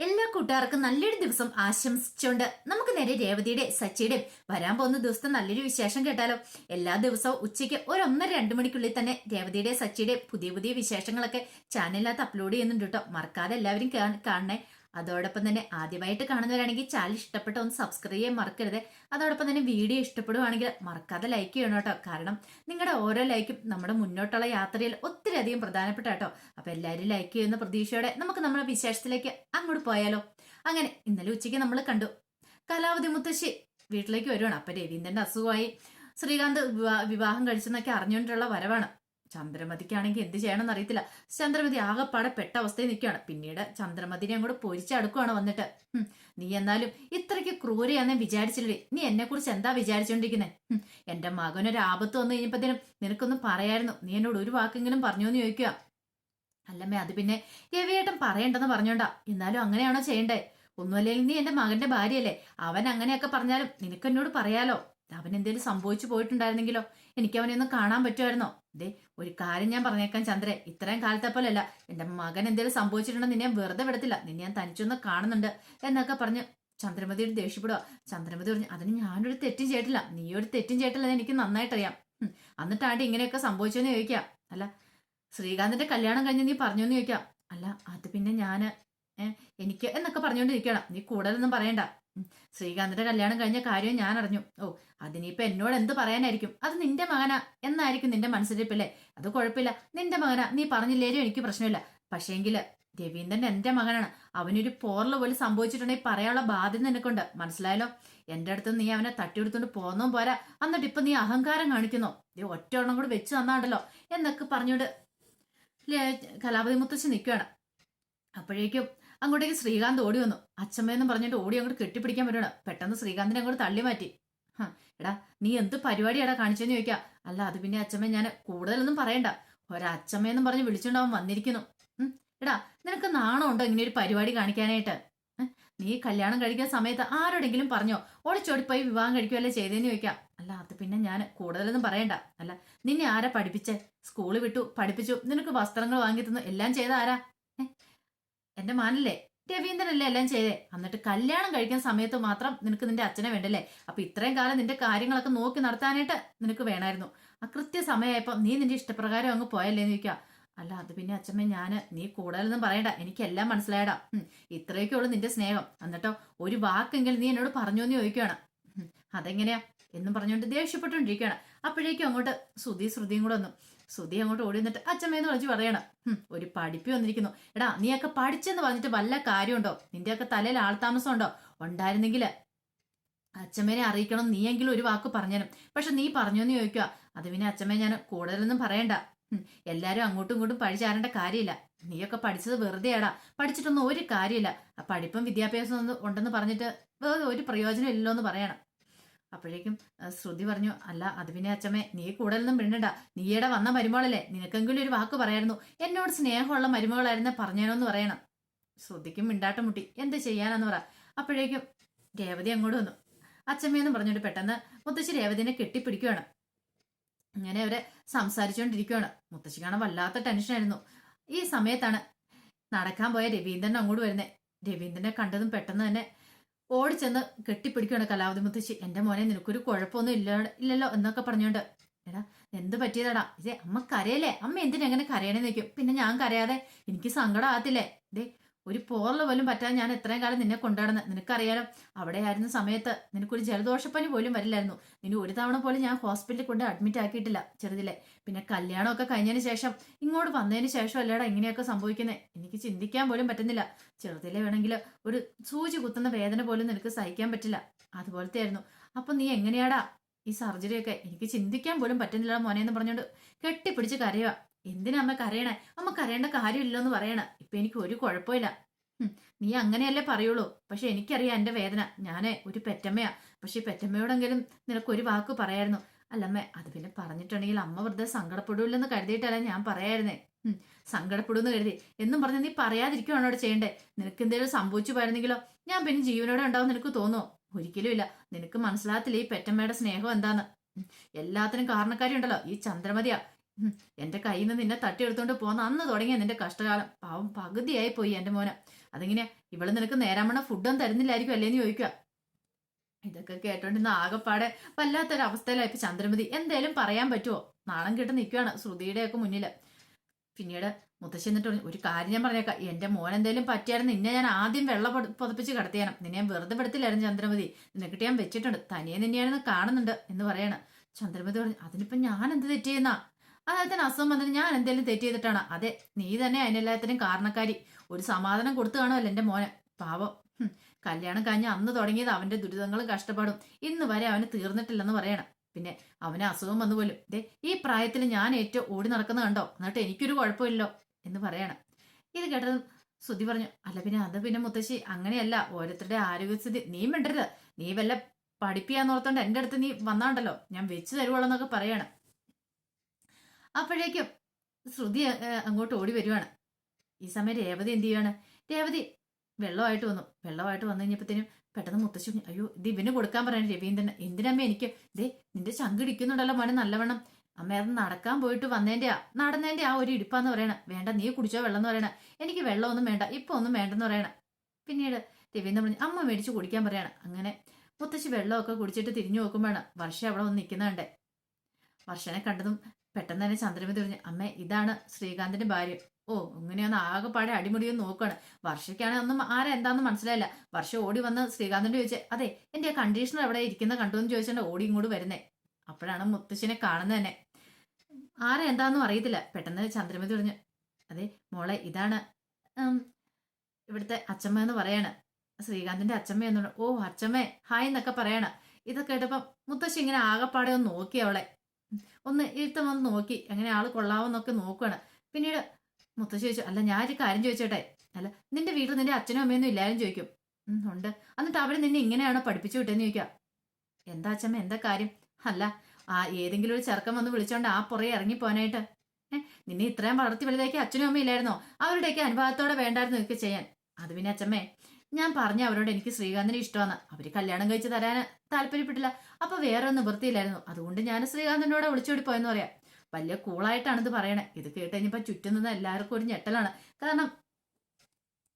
എല്ലാ കൂട്ടുകാർക്കും നല്ലൊരു ദിവസം ആശംസിച്ചുകൊണ്ട് നമുക്ക് നേരെ രേവതിയുടെ സച്ചിയുടെ വരാൻ പോകുന്ന ദിവസത്തെ നല്ലൊരു വിശേഷം കേട്ടാലോ? എല്ലാ ദിവസവും ഉച്ചയ്ക്ക് ഒരു ഒന്നര രണ്ട് മണിക്കുള്ളിൽ തന്നെ രേവതിയുടെ സച്ചിയുടെ പുതിയ പുതിയ വിശേഷങ്ങളൊക്കെ ചാനലിനകത്ത് അപ്ലോഡ് ചെയ്യുന്നുണ്ട് കേട്ടോ. മറക്കാതെ എല്ലാവരും കാണണേ. അതോടൊപ്പം തന്നെ ആദ്യമായിട്ട് കാണുന്നവരാണെങ്കിൽ ചാനൽ ഇഷ്ടപ്പെട്ട ഒന്ന് സബ്സ്ക്രൈബ് ചെയ്യാൻ മറക്കരുത്. അതോടൊപ്പം തന്നെ വീഡിയോ ഇഷ്ടപ്പെടുവാണെങ്കിൽ മറക്കാതെ ലൈക്ക് ചെയ്യണം കേട്ടോ. കാരണം നിങ്ങളുടെ ഓരോ ലൈക്കും നമ്മുടെ മുന്നോട്ടുള്ള യാത്രയിൽ ഒത്തിരി അധികം പ്രധാനപ്പെട്ട കേട്ടോ. അപ്പൊ എല്ലാവരും ലൈക്ക് ചെയ്യുന്ന പ്രതീക്ഷയോടെ നമുക്ക് നമ്മുടെ വിശേഷത്തിലേക്ക് അങ്ങോട്ട് പോയാലോ. അങ്ങനെ ഇന്നലെ ഉച്ചയ്ക്ക് നമ്മൾ കണ്ടു. കലാവതി മുത്തശ്ശി വീട്ടിലേക്ക് വരുവാണ്. അപ്പൊ രവീന്ദ്രന്റെ അസുഖമായി. ശ്രീകാന്ത് വിവാഹം കഴിച്ചെന്നൊക്കെ അറിഞ്ഞുകൊണ്ടുള്ള വരവാണ്. ചന്ദ്രമതിക്കാണെങ്കിൽ എന്ത് ചെയ്യണമെന്ന് അറിയത്തില്ല. ചന്ദ്രമതി ആകെപ്പാടെ പെട്ട അവസ്ഥയിൽ നിൽക്കുകയാണ്. പിന്നീട് ചന്ദ്രമതിനെ അങ്ങോട്ട് പൊരിച്ചടുക്കുവാണ് വന്നിട്ട്. നീ എന്നാലും ഇത്രയ്ക്ക് ക്രൂരയാന്ന് വിചാരിച്ചില്ലേ? നീ എന്നെ കുറിച്ച് എന്താ വിചാരിച്ചോണ്ടിരിക്കുന്നത് എന്റെ മകനൊരു ആപത്ത് വന്നു കഴിഞ്ഞപ്പോഴത്തേനും നിനക്കൊന്നും പറയായിരുന്നു. നീ എന്നോട് ഒരു വാക്കെങ്കിലും പറഞ്ഞു എന്ന് ചോദിക്കുക. അല്ലമ്മേ അത് പിന്നെ രവിയേട്ടൻ പറയണ്ടെന്ന് പറഞ്ഞോണ്ടാ. എന്നാലും അങ്ങനെയാണോ ചെയ്യണ്ടേ? ഒന്നുമല്ലെങ്കിൽ നീ എന്റെ മകന്റെ ഭാര്യയല്ലേ? അവൻ അങ്ങനെയൊക്കെ പറഞ്ഞാലും നിനക്ക് എന്നോട് പറയാലോ? അവൻ എന്തേലും സംഭവിച്ചു പോയിട്ടുണ്ടായിരുന്നെങ്കിലോ? എനിക്ക് അവനെ ഒന്ന് കാണാൻ പറ്റുമായിരുന്നോ? ദേ ഒരു കാര്യം ഞാൻ പറഞ്ഞേക്കാം ചന്ദ്രൻ ഇത്രയും കാലത്തെ പോലെയല്ല. എന്റെ മകൻ എന്തെങ്കിലും സംഭവിച്ചിട്ടുണ്ടോ നിന്നെ വെറുതെ വിടത്തില്ല. നിന്നെ ഞാൻ തനിച്ചൊന്ന് കാണുന്നുണ്ട് എന്നൊക്കെ പറഞ്ഞ് ചന്ദ്രമതിയോട് ദേഷ്യപ്പെടുക ചന്ദ്രമതി പറഞ്ഞു അതിന് ഞാനൊരു തെറ്റും ചെയ്തിട്ടില്ല. നീ ഒരു തെറ്റും ചെയ്തിട്ടില്ല എന്ന് എനിക്ക് നന്നായിട്ടറിയാം. എന്നിട്ടാണ്ട് ഇങ്ങനെയൊക്കെ സംഭവിച്ചെന്ന് ചോദിക്കാം. അല്ല ശ്രീകാന്തിന്റെ കല്യാണം കഴിഞ്ഞ് നീ പറഞ്ഞോന്ന് ചോദിക്കാം. അല്ല അത് പിന്നെ ഞാൻ എനിക്ക് എന്നൊക്കെ പറഞ്ഞുകൊണ്ടിരിക്കണം നീ കൂടുതലൊന്നും പറയണ്ട. ശ്രീകാന്തിന്റെ കല്യാണം കഴിഞ്ഞ കാര്യം ഞാൻ അറിഞ്ഞു ഓ അതിനിപ്പോ എന്നോട് എന്ത് പറയാനായിരിക്കും? അത് നിന്റെ മകനാ എന്നായിരിക്കും നിന്റെ മനസ്സിലിപ്പല്ലേ അത് കുഴപ്പമില്ല. നിന്റെ മകനാ. നീ പറഞ്ഞില്ലേലും എനിക്ക് പ്രശ്നമില്ല. പക്ഷേങ്കിൽ രവീന്ദ്രൻ എന്റെ മകനാണ്. അവനൊരു പോറൽ പോലെ സംഭവിച്ചിട്ടുണ്ടെങ്കിൽ പറയാനുള്ള ബാധ്യത നിനക്കുണ്ട്. മനസ്സിലായല്ലോ? എന്റെ അടുത്ത് നീ അവനെ തട്ടിയെടുത്തോണ്ട് പോന്നോ പോരാ. എന്നിട്ട് ഇപ്പൊ നീ അഹങ്കാരം കാണിക്കുന്നോ? ദേ ഒറ്റ ഒരെണ്ണം കൂടെ വെച്ച് തന്നാണ്ടല്ലോ. എന്നൊക്കെ പറഞ്ഞോണ്ട് കലാപതി മുത്തശ്ശി നിൽക്കുകയാണ് അപ്പോഴേക്കും അങ്ങോട്ടേക്ക് ശ്രീകാന്ത് ഓടി വന്നു. അച്ഛമ്മയെന്നും പറഞ്ഞിട്ട് ഓടി അങ്ങോട്ട് കെട്ടിപ്പിടിക്കാൻ പറ്റണം പെട്ടെന്ന് ശ്രീകാന്തിനെ അങ്ങോട്ട് തള്ളി മാറ്റി. എടാ നീ എന്ത് പരിപാടിയാടാ കാണിച്ചെന്ന് ചോദിക്കാം. അല്ല അത് പിന്നെ അച്ഛമ്മ ഞാൻ കൂടുതലൊന്നും പറയണ്ട. ഒരച്ഛമ്മയെന്നും പറഞ്ഞ് വിളിച്ചുണ്ടാവും വന്നിരിക്കുന്നു. എടാ നിനക്ക് നാണമുണ്ടോ ഇങ്ങനെ ഒരു പരിപാടി കാണിക്കാനായിട്ട്? നീ കല്യാണം കഴിക്കുന്ന സമയത്ത് ആരോടെങ്കിലും പറഞ്ഞോ? ഓടിച്ചോടിപ്പോയി വിവാഹം കഴിക്കുമല്ലേ ചെയ്തേന്ന് ചോദിക്കാം. അല്ല അത് പിന്നെ ഞാൻ കൂടുതലൊന്നും പറയണ്ട. അല്ല നിന്നെ ആരാ പഠിപ്പിച്ചേ? സ്കൂളിൽ വിട്ടു പഠിപ്പിച്ചു നിനക്ക് വസ്ത്രങ്ങൾ വാങ്ങി തന്നു എല്ലാം ചെയ്ത ആരാ? എന്റെ മാനല്ലേ? രവീന്ദ്രനല്ലേ എല്ലാം ചെയ്തേ? എന്നിട്ട് കല്യാണം കഴിക്കുന്ന സമയത്ത് മാത്രം നിനക്ക് നിന്റെ അച്ഛനെ വേണ്ടല്ലേ? അപ്പൊ ഇത്രയും കാലം നിന്റെ കാര്യങ്ങളൊക്കെ നോക്കി നടത്താനായിട്ട് നിനക്ക് വേണമായിരുന്നു ആ കൃത്യ നീ നിന്റെ ഇഷ്ടപ്രകാരം അങ്ങ് പോയല്ലേ എന്ന് ചോദിക്കുക അല്ല അത് പിന്നെ അച്ഛമ്മ ഞാൻ നീ കൂടുതലൊന്നും പറയണ്ട. എനിക്കെല്ലാം മനസ്സിലായടാ. ഇത്രയൊക്കെ ഉള്ളു നിന്റെ സ്നേഹം. എന്നിട്ടോ ഒരു വാക്കെങ്കിലും നീ എന്നോട് പറഞ്ഞു എന്ന് ചോദിക്കുകയാണ് അതെങ്ങനെയാ? എന്നും പറഞ്ഞുകൊണ്ട് ദേഷ്യപ്പെട്ടുകൊണ്ടിരിക്കുകയാണ് അപ്പോഴേക്കും അങ്ങോട്ട് ശ്രുതി ശ്രുതിയും കൂടെ വന്നു. ശ്രുതി അങ്ങോട്ട് ഓടി നിന്നിട്ട് അച്ഛമ്മേന്ന് വിളിച്ച് പറയണം. "ഹും, ഒരു പഠിപ്പി വന്നിരിക്കുന്നു. എടാ നീയൊക്കെ പഠിച്ചെന്ന് പറഞ്ഞിട്ട് വല്ല കാര്യമുണ്ടോ? നിന്റെയൊക്കെ തലയിൽ ആൾതാമസം ഉണ്ടോ ഉണ്ടായിരുന്നെങ്കിൽ അച്ഛമ്മേനെ അറിയിക്കണം നീയെങ്കിലും ഒരു വാക്ക് പറഞ്ഞേനും പക്ഷെ നീ പറഞ്ഞോന്ന് ചോദിക്കുക അത് പിന്നെ അച്ഛമ്മേ ഞാൻ കൂടുതലൊന്നും പറയണ്ട. എല്ലാരും അങ്ങോട്ടും ഇങ്ങോട്ടും പഠിച്ചാരേണ്ട കാര്യമില്ല. നീയൊക്കെ പഠിച്ചത് വെറുതെയാടാ. പഠിച്ചിട്ടൊന്നും ഒരു കാര്യമില്ല. പഠിപ്പും വിദ്യാഭ്യാസം ഒന്നും ഉണ്ടെന്ന് പറഞ്ഞിട്ട് വേറെ ഒരു പ്രയോജനം ഇല്ലല്ലോ എന്ന് പറയണം. അപ്പോഴേക്കും ശ്രുതി പറഞ്ഞു അല്ല അത് പിന്നെ അച്ഛമ്മേ നീ കൂടുതലൊന്നും മിണ്ടണ്ട. നീയുടെ വന്ന മരുമകളല്ലേ നിനക്കെങ്കിലും ഒരു വാക്ക് പറയായിരുന്നു. എന്നോട് സ്നേഹമുള്ള മരുമകളായിരുന്നെ പറഞ്ഞേനോന്ന് പറയണം. ശ്രുതിക്കും മിണ്ടാട്ടം മുട്ടി. എന്ത് ചെയ്യാനാന്ന് പറ. അപ്പോഴേക്കും രേവതി അങ്ങോട്ട് വന്നു. അച്ഛമ്മയെന്ന് പറഞ്ഞിട്ട് പെട്ടെന്ന് മുത്തശ്ശി രേവതിനെ കെട്ടിപ്പിടിക്കുകയാണ് ഇങ്ങനെ അവരെ സംസാരിച്ചുകൊണ്ടിരിക്കുകയാണ് കാണാൻ വല്ലാത്ത ടെൻഷനായിരുന്നു. ഈ സമയത്താണ് നടക്കാൻ പോയ രവീന്ദ്രൻ അങ്ങോട്ട് വരുന്നത് രവീന്ദ്രനെ കണ്ടതും പെട്ടെന്ന് തന്നെ ഓടിച്ചെന്ന് കെട്ടിപ്പിടിക്കുകയാണ് കലാവതി മുത്തശ്ശി. എന്റെ മോനെ നിനക്കൊരു കുഴപ്പമൊന്നും ഇല്ല ഇല്ലല്ലോ എന്നൊക്കെ പറഞ്ഞോണ്ട് എടാ എന്ത് പറ്റിയതാടാ? ഇതേ അമ്മ കരയല്ലേ? അമ്മ എന്തിനെങ്ങനെ കരയണേ കരയണേന്ന് വെക്കും പിന്നെ ഞാൻ കരയാതെ എനിക്ക് സങ്കടം ആകത്തില്ലേ? ദേ ഒരു പോറൽ പോലും പറ്റാതെ ഞാൻ എത്രയും കാലം നിന്നെ കൊണ്ടുനടന്ന് നിനക്കറിയാലോ അവിടെ ആയിരുന്ന സമയത്ത് നിനക്കൊരു ജലദോഷപ്പനി പോലും വരില്ലായിരുന്നു. നിന്നെ ഒരു തവണ പോലും ഞാൻ ഹോസ്പിറ്റലിൽ കൊണ്ട് അഡ്മിറ്റ് ആക്കിയിട്ടില്ല ചെറുതിലെ. പിന്നെ കല്യാണമൊക്കെ കഴിഞ്ഞതിന് ശേഷം ഇങ്ങോട്ട് വന്നതിന് ശേഷം അല്ലേടാ ഇങ്ങനെയൊക്കെ സംഭവിക്കുന്നത് എനിക്ക് ചിന്തിക്കാൻ പോലും പറ്റുന്നില്ല. ചെറുതിലെ വേണമെങ്കിൽ ഒരു സൂചി കുത്തുന്ന വേദന പോലും നിനക്ക് സഹിക്കാൻ പറ്റില്ല. അതുപോലത്തെ ആയിരുന്നു അപ്പൊ നീ എങ്ങനെയാടാ ഈ സർജറിയൊക്കെ? എനിക്ക് ചിന്തിക്കാൻ പോലും പറ്റുന്നില്ല മോനെ എന്ന് പറഞ്ഞുകൊണ്ട് കെട്ടിപ്പിടിച്ച് കരയുക എന്തിനാ അമ്മ കരയണേ? അമ്മ കരയേണ്ട കാര്യമില്ലെന്ന് പറയണ. ഇപ്പൊ എനിക്ക് ഒരു കുഴപ്പമില്ല. നീ അങ്ങനെയല്ലേ പറയുള്ളൂ. പക്ഷെ എനിക്കറിയാം എന്റെ വേദന. ഞാനേ ഒരു പെറ്റമ്മയാ. പക്ഷെ പെറ്റമ്മയോടെങ്കിലും നിനക്കൊരു വാക്ക് പറയായിരുന്നു. അല്ലമ്മേ അത് പിന്നെ പറഞ്ഞിട്ടുണ്ടെങ്കിൽ അമ്മ വെറുതെ സങ്കടപ്പെടൂല്ലെന്ന് കരുതിയിട്ടല്ല ഞാൻ പറയായിരുന്നേ. സങ്കടപ്പെടുമെന്ന് കരുതി. എന്നും പറഞ്ഞ് നീ പറയാതിരിക്കുവാണോ അവിടെ ചെയ്യണ്ടേ? നിനക്ക് എന്തെങ്കിലും സംഭവിച്ചു പോയിരുന്നെങ്കിലോ? ഞാൻ പിന്നെ ജീവനോടെ ഉണ്ടാവും നിനക്ക് തോന്നുമോ ഒരിക്കലും ഇല്ല. നിനക്ക് മനസ്സിലാകത്തില്ല ഈ പെറ്റമ്മയുടെ സ്നേഹം എന്താന്ന്? എല്ലാത്തിനും കാരണക്കാരി ഉണ്ടല്ലോ ഈ ചന്ദ്രമതിയാ. എന്റെ കയ്യിൽ നിന്ന് നിന്നെ തട്ടിയെടുത്തോണ്ട് പോന്ന അന്ന് തുടങ്ങിയ നിന്റെ കഷ്ടകാലം. പാവം പകുതിയായി പോയി എന്റെ മോനെ. അതിങ്ങനെ ഇവൾ നിനക്ക് നേരാമണ ഫുഡൊന്നും തരുന്നില്ലായിരിക്കും അല്ലേന്ന് ചോദിക്കുക ഇതൊക്കെ കേട്ടോണ്ടിന്ന് ആകെപ്പാടെ വല്ലാത്തൊരു അവസ്ഥയിലായി ചന്ദ്രമതി. എന്തേലും പറയാൻ പറ്റുമോ നാണം കെട്ട് നിൽക്കുകയാണ് ശ്രുതിയുടെ ഒക്കെ മുന്നിൽ പിന്നീട് മുത്തശ്ശി എന്നിട്ട് ഒരു കാര്യം ഞാൻ പറഞ്ഞേക്കാം. എന്റെ മോൻ എന്തേലും പറ്റിയായിരുന്നു നിന്നെ ഞാൻ ആദ്യം വെള്ളം പൊത- പുതപ്പിച്ച് കിടത്തിയാണ്. നിന്നെ ഞാൻ വെറുതെ പെടുത്തില്ലായിരുന്നു ചന്ദ്രമതി. നിനക്കിട്ട് ഞാൻ വെച്ചിട്ടുണ്ട്. തനിയെ നിന്നെയാണെന്ന് കാണുന്നുണ്ട് എന്ന് പറയാണ്. ചന്ദ്രമതി പറഞ്ഞു അതിനിപ്പോ ഞാൻ എന്ത് തെറ്റ് ചെയ്യുന്ന? അദ്ദേഹത്തിന് അസുഖം വന്നിട്ട് ഞാൻ എന്തെങ്കിലും തെറ്റ് ചെയ്തിട്ടാണ്. അതെ നീ തന്നെ അതിനെല്ലാത്തിനും കാരണക്കാരി. ഒരു സമാധാനം കൊടുത്തു കാണുമല്ലോ എന്റെ മോനെ. പാവം. കല്യാണം കഴിഞ്ഞ് അന്ന് തുടങ്ങിയത് അവന്റെ ദുരിതങ്ങളും കഷ്ടപ്പാടും. ഇന്ന് വരെ അവന് തീർന്നിട്ടില്ലെന്ന് പറയണം. പിന്നെ അവന് അസുഖം വന്നു പോലും. ദേ ഈ പ്രായത്തിൽ ഞാൻ ഏറ്റവും ഓടി നടക്കുന്ന കണ്ടോ? എന്നിട്ട് എനിക്കൊരു കുഴപ്പമില്ലല്ലോ എന്ന് പറയണം. ഇത് കേട്ടത് ശ്രുതി പറഞ്ഞു അല്ല പിന്നെ അത് പിന്നെ മുത്തശ്ശി അങ്ങനെയല്ല. ഓരോരുത്തരുടെ ആരോഗ്യസ്ഥിതി. നീ മിണ്ടരുത്. നീ വല്ല പഠിപ്പിയാന്നോർത്തോണ്ട് എന്റെ അടുത്ത് നീ വന്നാണ്ടല്ലോ ഞാൻ വെച്ച് തരുവോളന്നൊക്കെ പറയണം. അപ്പോഴേക്കും ശ്രുതി അങ്ങോട്ട് ഓടി വരുവാണ്. ഈ സമയം രേവതി എന്ത് ചെയ്യാണ് രേവതി വെള്ളമായിട്ട് വന്നു. വെള്ളമായിട്ട് വന്നു കഴിഞ്ഞപ്പോഴത്തേനും പെട്ടെന്ന് മുത്തശ്ശി അയ്യോ ഇത് ഇവന് കൊടുക്കാൻ പറയണം രവീന്ദ്രൻ എന്തിനമ്മ എനിക്ക്? ദേ നിന്റെ ചങ്ക് ഇടിക്കുന്നുണ്ടല്ലോ മോനെ നല്ലവണ്ണം. അമ്മ അത് നടക്കാൻ പോയിട്ട് വന്നതിന്റെ ആ നടന്നതിന്റെ ആ ഒരു ഇടിപ്പാന്ന് പറയണ. വേണ്ട നീ കുടിച്ചോ വെള്ളം എന്ന് പറയണ. എനിക്ക് വെള്ളമൊന്നും വേണ്ട ഇപ്പൊ ഒന്നും വേണ്ടെന്ന് പറയണ. പിന്നീട് രവീന്ദ്രൻ പറഞ്ഞു അമ്മ മേടിച്ച് കുടിക്കാൻ പറയണ. അങ്ങനെ മുത്തശ്ശി വെള്ളമൊക്കെ കുടിച്ചിട്ട് തിരിഞ്ഞു നോക്കുമ്പോഴാണ് വർഷ അവിടെ വന്ന് നിൽക്കുന്നുണ്ട്. വർഷനെ കണ്ടതും പെട്ടെന്ന് തന്നെ ചന്ദ്രമതി പറഞ്ഞു അമ്മേ ഇതാണ് ശ്രീകാന്തിന്റെ ഭാര്യ. ഓ ഇങ്ങനെയൊന്ന് ആകെപ്പാടെ അടിമുടിയൊന്ന് നോക്കുകയാണ് വർഷയ്ക്കാണ് ഒന്നും ആരാ മനസ്സിലായില്ല. വർഷ ഓടി വന്ന് ശ്രീകാന്തിന്റെ ചോദിച്ചേ അതെ എന്റെ കണ്ടീഷണർ എവിടെ ഇരിക്കുന്ന കണ്ടു എന്ന് ചോദിച്ചാൽ ഓടി ഇങ്ങോട്ട് വരുന്നേ. അപ്പോഴാണ് മുത്തശ്ശിനെ കാണുന്നത് തന്നെ. ആരാ എന്താന്നും അറിയത്തില്ല. പെട്ടെന്ന് ചന്ദ്രമതി പറഞ്ഞു അതെ മോളെ ഇതാണ് ഇവിടുത്തെ അച്ചമ്മ എന്ന് പറയാണ്. ശ്രീകാന്തിന്റെ അച്ചമ്മ എന്ന്. ഓ അച്ചമ്മേ ഹായ് എന്നൊക്കെ പറയണ. ഇതൊക്കെ കേട്ടപ്പം മുത്തശ്ശി ഇങ്ങനെ ആകെപ്പാടെ ഒന്ന് നോക്കി അവളെ. ഒന്ന് ഇരുത്തം വന്ന് നോക്കി. അങ്ങനെ ആൾ കൊള്ളാവെന്നൊക്കെ നോക്കുകയാണ് പിന്നീട് മുത്തശ്ശി ചോദിച്ചു അല്ല ഞാൻ ഒരു കാര്യം ചോദിച്ചോട്ടെ? അല്ല നിന്റെ വീട്ടിൽ നിന്റെ അച്ഛനും അമ്മയൊന്നും ഇല്ലാരും ചോദിക്കും. ഉണ്ട്. എന്നിട്ട് അവർ നിന്നെ ഇങ്ങനെയാണോ പഠിപ്പിച്ചു വിട്ടെന്ന് ചോദിക്കാം? എന്താ അച്ഛമ്മ എന്താ കാര്യം? അല്ല ആ ഏതെങ്കിലും ഒരു ചെറുക്കൻ വന്ന് വിളിച്ചോണ്ട് ആ പുറകെ ഇറങ്ങി പോകാനായിട്ട് ഏ നിന്നെ ഇത്രയും വളർത്തി വലുതാക്കി അച്ഛനും അമ്മയും ഇല്ലായിരുന്നോ? അവരുടെയൊക്കെ അനുഭവത്തോടെ വേണ്ടായിരുന്നു ഇതൊക്കെ ചെയ്യാൻ. അത് പിന്നെ അച്ഛമ്മേ ഞാൻ പറഞ്ഞ അവരോട് എനിക്ക് ശ്രീകാന്തിനെ ഇഷ്ടമാണ്. അവർ കല്യാണം കഴിച്ച് തരാൻ താല്പര്യപ്പെട്ടില്ല. അപ്പൊ വേറെ നിവൃത്തിയില്ലായിരുന്നു. അതുകൊണ്ട് ഞാൻ ശ്രീകാന്തിനോട് വിളിച്ചോടി പോയെന്ന് പറയാം. വലിയ കൂളായിട്ടാണ് ഇത് പറയണേ. ഇത് കേട്ട് കഴിഞ്ഞപ്പോ ചുറ്റും നിന്ന് എല്ലാവർക്കും ഒരു ഞെട്ടലാണ്. കാരണം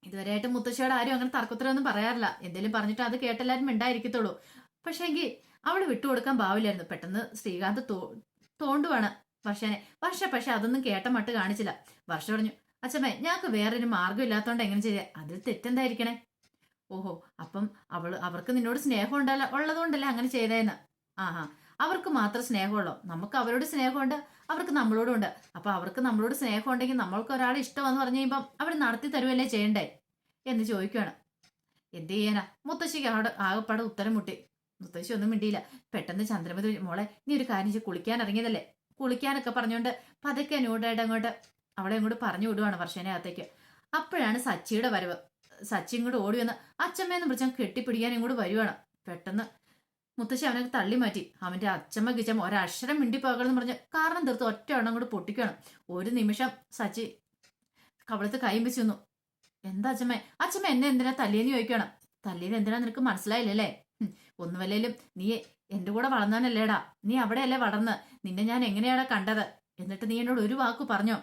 ഇതുവരെയായിട്ട് മുത്തശ്ശിയോട് ആരും അങ്ങനെ തർക്കത്തിലൊന്നും പറയാറില്ല. എന്തെങ്കിലും പറഞ്ഞിട്ട് അത് കേട്ടെല്ലാരും ഉണ്ടായിരിക്കത്തുള്ളൂ പക്ഷെ എങ്കിൽ അവൾ വിട്ടുകൊടുക്കാൻ ഭാവില്ലായിരുന്നു പെട്ടെന്ന് ശ്രീകാന്ത് തോ തോണ്ടുവാണ് വർഷനെ. വർഷ പക്ഷെ അതൊന്നും കേട്ട മട്ട് കാണിച്ചില്ല. വർഷ പറഞ്ഞു അച്ഛമ്മേ ഞങ്ങൾക്ക് വേറൊരു മാർഗം ഇല്ലാത്തോണ്ട് എങ്ങനെ ചെയ്യാം? അതിൽ തെറ്റെന്തായിരിക്കണേ? ഓഹോ അപ്പം അവൾ അവർക്ക് നിന്നോട് സ്നേഹം ഉണ്ടല്ല ഉള്ളതുകൊണ്ടല്ലേ അങ്ങനെ ചെയ്തേന്ന്. ആ ആ അവർക്ക് മാത്രം സ്നേഹമുള്ളൂ? നമുക്ക് അവരോട് സ്നേഹമുണ്ട് അവർക്ക് നമ്മളോടും ഉണ്ട്. അപ്പൊ അവർക്ക് നമ്മളോട് സ്നേഹം ഉണ്ടെങ്കിൽ നമ്മൾക്ക് ഒരാളെ ഇഷ്ടമെന്ന് പറഞ്ഞു കഴിയുമ്പം അവർ നടത്തി തരുമല്ലേ ചെയ്യണ്ടേ? എന്ന് ചോദിക്കുകയാണ് എന്ത് ചെയ്യാനാ? മുത്തശ്ശിക്ക് അവിടെ ആകെപ്പാടെ ഉത്തരം മുട്ടി. മുത്തശ്ശി ഒന്നും മിണ്ടിയില്ല. പെട്ടെന്ന് ചന്ദ്രമതി മോളെ നീ ഒരു കാര്യം ചെയ്ത് കുളിക്കാൻ ഇറങ്ങിയതല്ലേ? കുളിക്കാനൊക്കെ പറഞ്ഞുകൊണ്ട് പതുക്കെ ന്യൂഡായിട്ട് അങ്ങോട്ട് അവളെ അങ്ങോട്ട് പറഞ്ഞു വിടുവാണ് വർഷേനെ അകത്തേക്ക്. അപ്പോഴാണ് സച്ചിയുടെ വരവ്. സച്ചി ഇങ്ങോട്ട് ഓടി വന്ന് അച്ഛമ്മയെന്ന് വിളിച്ചാൽ കെട്ടിപ്പിടിക്കാൻ ഇങ്ങോട്ട് വരുവാണ്. പെട്ടെന്ന് മുത്തശ്ശി അവനെ തള്ളി മാറ്റി. അവന്റെ അച്ഛമ്മ കിച്ചമ്മ ഒരക്ഷരം മിണ്ടിപ്പോകണമെന്ന് പറഞ്ഞ് കാരണം തീർത്ത് ഒറ്റ എണ്ണം കൂടെ പൊട്ടിക്കുകയാണ്. ഒരു നിമിഷം സച്ചി കവളത്ത് കൈയും വെച്ച് എന്താ അച്ഛമ്മ? അച്ഛമ്മ എന്നെ എന്തിനാ തല്ലിയെന്ന് ചോദിക്കണം തല്ലിയത് എന്തിനാ നിനക്ക് മനസ്സിലായില്ലല്ലേ? ഒന്നുമല്ലേലും നീ എന്റെ കൂടെ വളർന്നാനല്ലേടാ നീ അവിടെയല്ലേ വളർന്ന്. നിന്നെ ഞാൻ എങ്ങനെയാടാ കണ്ടത്? എന്നിട്ട് നീ എന്നോട് ഒരു വാക്ക് പറഞ്ഞോ?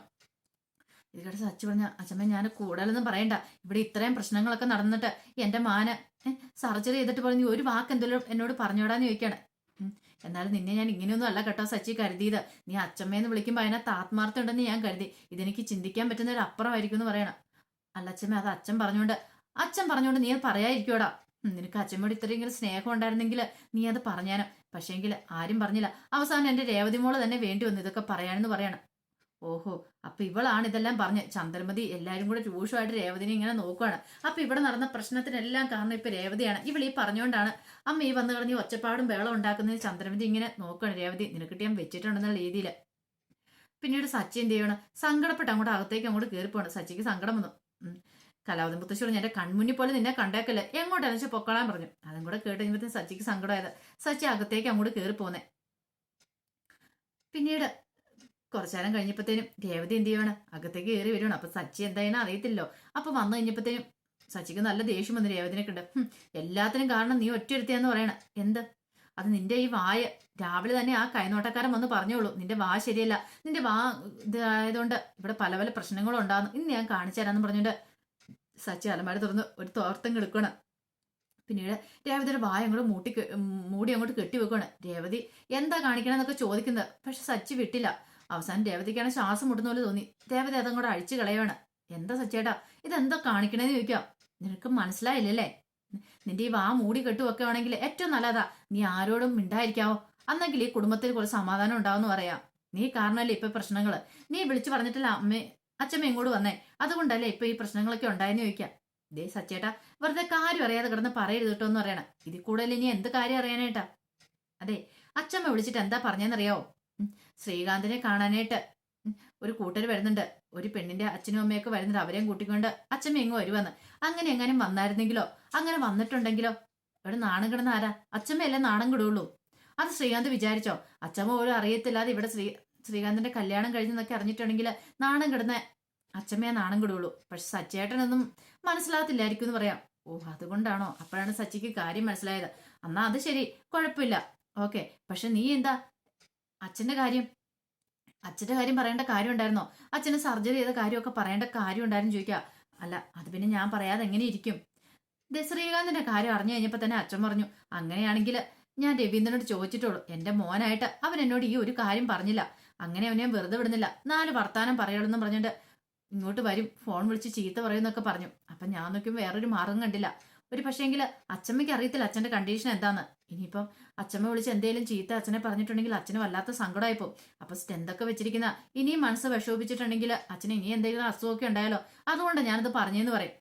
ഇതിവിടെ സച്ചു പറഞ്ഞ അച്ഛമ്മ ഞാൻ കൂടുതലൊന്നും പറയണ്ട. ഇവിടെ ഇത്രയും പ്രശ്നങ്ങളൊക്കെ നടന്നിട്ട് എന്റെ മാന സർജറി ചെയ്തിട്ട് പറഞ്ഞു ഒരു വാക്ക് എന്തെങ്കിലും എന്നോട് പറഞ്ഞോടാന്ന് ചോദിക്കാണ്. എന്നാലും നിന്നെ ഞാൻ ഇങ്ങനെയൊന്നും അല്ല കേട്ടോ സച്ചി കരുതിയത്. നീ അച്ഛമ്മയെന്ന് വിളിക്കുമ്പോൾ അതിനകത്ത് ആത്മാർത്ഥം ഉണ്ടെന്ന് ഞാൻ കരുതി. ഇതെനിക്ക് ചിന്തിക്കാൻ പറ്റുന്ന ഒരു അപ്പുറമായിരിക്കും എന്ന് പറയണം. അല്ല അച്ഛമ്മ അത് അച്ഛൻ പറഞ്ഞോണ്ട് അച്ഛൻ പറഞ്ഞോണ്ട് നീ അത് പറയാതിരിക്കോടാ നിനക്ക് അച്ഛമ്മയോട് ഇത്രയും ഇങ്ങനെ സ്നേഹം ഉണ്ടായിരുന്നെങ്കിൽ നീ അത് പറഞ്ഞാനും. പക്ഷേങ്കിൽ ആരും പറഞ്ഞില്ല. അവസാനം എന്റെ രേവതി മോൾ തന്നെ വേണ്ടി വന്നു ഇതൊക്കെ പറയാനെന്ന് പറയണം. ഓഹോ അപ്പൊ ഇവളാണ് ഇതെല്ലാം പറഞ്ഞ്. ചന്ദ്രമതി എല്ലാരും കൂടെ രൂക്ഷമായിട്ട് രേവതിനെ ഇങ്ങനെ നോക്കുവാണ്. അപ്പൊ ഇവിടെ നടന്ന പ്രശ്നത്തിനെല്ലാം കാരണം ഇപ്പൊ രേവതിയാണ്. ഇവൾ ഈ പറഞ്ഞുകൊണ്ടാണ്. അമ്മ ഈ വന്നു കളഞ്ഞ് ഒച്ചപ്പാടും വേളം ഉണ്ടാക്കുന്നത് ചന്ദ്രമതി ഇങ്ങനെ നോക്കുകയാണ് രേവതി നിനക്കിട്ട് ഞാൻ വെച്ചിട്ടുണ്ടെന്നുള്ള രീതിയിൽ പിന്നീട് സച്ചി എന്ത് ചെയ്യണം? സങ്കടപ്പെട്ട് അങ്ങോട്ട് അകത്തേക്ക് അങ്ങോട്ട് കയറിപ്പോണം സച്ചിക്ക് സങ്കടം വന്നു. കലാവതി മുത്തശ്ശൂർ എന്റെ കൺമുന്നിൽ പോലെ നിന്നെ കണ്ടേക്കല്ലേ? എങ്ങോട്ടാണെന്ന് വെച്ചാൽ പൊക്കളാൻ പറഞ്ഞു. അതും കൂടെ കേട്ട് കഴിഞ്ഞപ്പോൾ സച്ചിക്ക് സങ്കടമായത്. സച്ചി അകത്തേക്ക് അങ്ങോട്ട് കയറി പോന്നെ. പിന്നീട് കുറച്ചു നേരം കഴിഞ്ഞപ്പോഴത്തേനും രേവതി എന്ത് ചെയ്യണം അകത്തേക്ക് കയറി വരുവാണ്. അപ്പൊ സച്ചി എന്തായാലും അറിയത്തില്ലോ അപ്പൊ വന്നു കഴിഞ്ഞപ്പോഴത്തേനും സച്ചിക്ക് നല്ല ദേഷ്യം വന്നു രേവതിനൊക്കെ ഉണ്ട് "ഹും, എല്ലാത്തിനും കാരണം നീ ഒറ്റയൊരുത്തിയാന്ന് പറയണ. എന്ത്? അത് നിന്റെ ഈ വായ രാവിലെ തന്നെ ആ കൈനോട്ടക്കാരൻ വന്ന് പറഞ്ഞോളൂ. നിന്റെ വാ ശരിയല്ല. നിന്റെ വാ ഇതായതുകൊണ്ട് ഇവിടെ പല പല പ്രശ്നങ്ങളും ഉണ്ടാകുന്നു ഇന്ന് ഞാൻ കാണിച്ചു തരാന്ന് പറഞ്ഞുകൊണ്ട് സച്ചി അലമാര തുറന്ന് ഒരു തോർത്തം കെടുക്കണം പിന്നീട് രേവതിയുടെ വായ അങ്ങോട്ട് മൂട്ടി മൂടി അങ്ങോട്ട് കെട്ടിവെക്കുകയാണ് രേവതി എന്താ കാണിക്കണമെന്നൊക്കെ ചോദിക്കുന്നത്. പക്ഷെ സച്ചി വിട്ടില്ല. അവസാനം രേവതിക്കാണ് ശ്വാസം മുട്ടുന്ന പോലെ തോന്നി. രേവതി കൂടെ അഴിച്ചു കളയാണ് എന്താ സച്ചേട്ടാ ഇതെന്താ കാണിക്കണേന്ന് ചോദിക്കാം. നിനക്ക് മനസ്സിലായില്ലല്ലേ? നിന്റെ ഈ വാ മൂടി കെട്ടുവെക്കുകയാണെങ്കിൽ ഏറ്റവും നല്ലതാ. നീ ആരോടും മിണ്ടായിരിക്കാവോ? അന്നെങ്കിൽ ഈ കുടുംബത്തിൽ കുറച്ച് സമാധാനം ഉണ്ടാവുമെന്ന് പറയാം. നീ കാരണമല്ലേ ഇപ്പൊ പ്രശ്നങ്ങൾ? നീ വിളിച്ചു പറഞ്ഞിട്ടില്ല അമ്മേ അച്ഛമ്മ ഇങ്ങോട്ട് വന്നേ? അതുകൊണ്ടല്ലേ ഇപ്പൊ ഈ പ്രശ്നങ്ങളൊക്കെ ഉണ്ടായെന്ന് ചോദിക്കാം. ദേ സച്ചേട്ടാ വെറുതെ കാര്യം അറിയാതെ കിടന്ന് പറയരുത് കേട്ടോ എന്ന് പറയണം. ഇതിൽ കൂടുതൽ ഇനി എന്ത് കാര്യം അറിയാനായിട്ടാ? അതെ അച്ഛമ്മ വിളിച്ചിട്ട് എന്താ പറഞ്ഞെന്നറിയാവോ? ശ്രീകാന്തിനെ കാണാനായിട്ട്. ഒരു കൂട്ടർ വരുന്നുണ്ട്. ഒരു പെണ്ണിന്റെ അച്ഛനും അമ്മയൊക്കെ വരുന്നുണ്ട്. അവരെയും കൂട്ടിക്കൊണ്ട് അച്ഛമ്മ എങ്ങോ വരുവന്ന് അങ്ങനെ എങ്ങാനും വന്നായിരുന്നെങ്കിലോ? അങ്ങനെ വന്നിട്ടുണ്ടെങ്കിലോ? ഇവിടെ നാണം കിടന്ന ആരാ? അച്ഛമ്മയല്ലേ നാണം കിടുള്ളൂ അത് ശ്രീകാന്ത് വിചാരിച്ചോ? അച്ഛമ്മ പോലും അറിയത്തില്ലാതെ ഇവിടെ ശ്രീ ശ്രീകാന്തിന്റെ കല്യാണം കഴിഞ്ഞെന്നൊക്കെ അറിഞ്ഞിട്ടുണ്ടെങ്കിൽ നാണം കിടന്ന അച്ഛമ്മയെ നാണം കിടുള്ളൂ പക്ഷെ സച്ചേട്ടനൊന്നും മനസ്സിലാകത്തില്ലായിരിക്കും എന്ന് പറയാം. ഓ അതുകൊണ്ടാണോ? അപ്പോഴാണ് സച്ചിക്ക് കാര്യം മനസ്സിലായത്. എന്നാ അത് ശരി. കുഴപ്പമില്ല. ഓക്കെ. പക്ഷെ നീ എന്താ അച്ഛന്റെ കാര്യം അച്ഛന്റെ കാര്യം പറയേണ്ട കാര്യം ഉണ്ടായിരുന്നോ അച്ഛന് സർജറി ചെയ്ത കാര്യമൊക്കെ പറയേണ്ട കാര്യം ഉണ്ടായിരുന്നു ചോദിക്കുക അല്ല അത് പിന്നെ ഞാൻ പറയാതെ എങ്ങനെ ഇരിക്കും? കാര്യം അറിഞ്ഞു കഴിഞ്ഞപ്പോ തന്നെ അച്ഛൻ പറഞ്ഞു അങ്ങനെയാണെങ്കിൽ ഞാൻ രവീന്ദ്രനോട് ചോദിച്ചിട്ടുള്ളൂ. എന്റെ മോനായിട്ട് അവൻ എന്നോട് ഈ ഒരു കാര്യം പറഞ്ഞില്ല. അങ്ങനെ അവനെ വെറുതെ വിടുന്നില്ല. നാല് വർത്താനം പറയുള്ളൂ പറഞ്ഞിട്ട് ഇങ്ങോട്ട് വരും ഫോൺ വിളിച്ച് ചീത്ത പറയുന്നൊക്കെ പറഞ്ഞു. അപ്പൊ ഞാൻ നോക്കുമ്പോൾ വേറൊരു മാർഗം കണ്ടില്ല. ഒരു പക്ഷേങ്കിൽ അച്ഛമ്മയ്ക്ക് അറിയത്തില്ല അച്ഛന്റെ കണ്ടീഷൻ എന്താന്ന്. ഇനിയിപ്പം അച്ഛമ്മ വിളിച്ച് എന്തെങ്കിലും ചീത്ത അച്ഛനെ പറഞ്ഞിട്ടുണ്ടെങ്കിൽ അച്ഛന് വല്ലാത്ത സങ്കടമായിപ്പോ അപ്പൊ സ്റ്റെന്തൊക്കെ വെച്ചിരിക്കുന്ന? ഇനിയും മനസ്സ് വിഷമിപ്പിച്ചിട്ടുണ്ടെങ്കിൽ അച്ഛന് ഇനി എന്തെങ്കിലും അസുഖമൊക്കെ ഉണ്ടായാലോ? അതുകൊണ്ട് ഞാനത് പറഞ്ഞെന്ന് പറയും.